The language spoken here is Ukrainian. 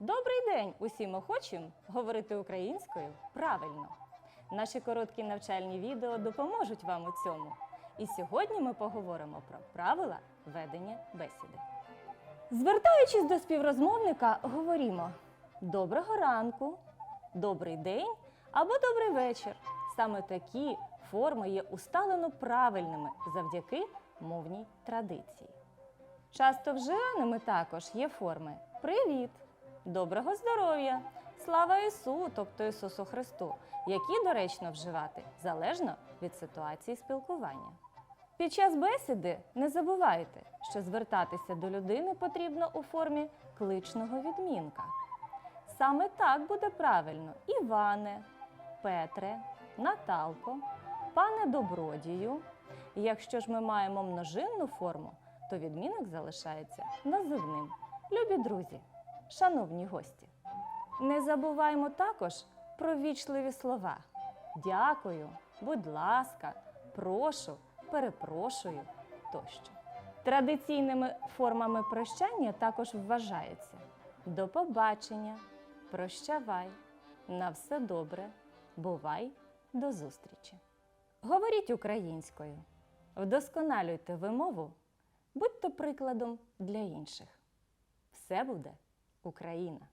Добрий день усім охочим говорити українською правильно. Наші короткі навчальні відео допоможуть вам у цьому. І сьогодні ми поговоримо про правила ведення бесіди. Звертаючись до співрозмовника, говоримо доброго ранку, добрий день або добрий вечір. Саме такі форми є усталено правильними завдяки мовній традиції. Часто вживаними також є форми Привіт, доброго здоров'я, слава Ісу, тобто Ісусу Христу, які доречно вживати залежно від ситуації спілкування. Під час бесіди не забувайте, що звертатися до людини потрібно у формі кличного відмінка. Саме так буде правильно Іване, Петре, Наталко, пане Добродію. Якщо ж ми маємо множинну форму, то відмінок залишається називним. Любі друзі, шановні гості. Не забуваймо також про вічливі слова. Дякую, будь ласка, прошу, перепрошую тощо. Традиційними формами прощання також вважаються до побачення, прощавай, на все добре, бувай, до зустрічі. Говоріть українською, вдосконалюйте вимову, будьте прикладом для інших. Все буде Україна!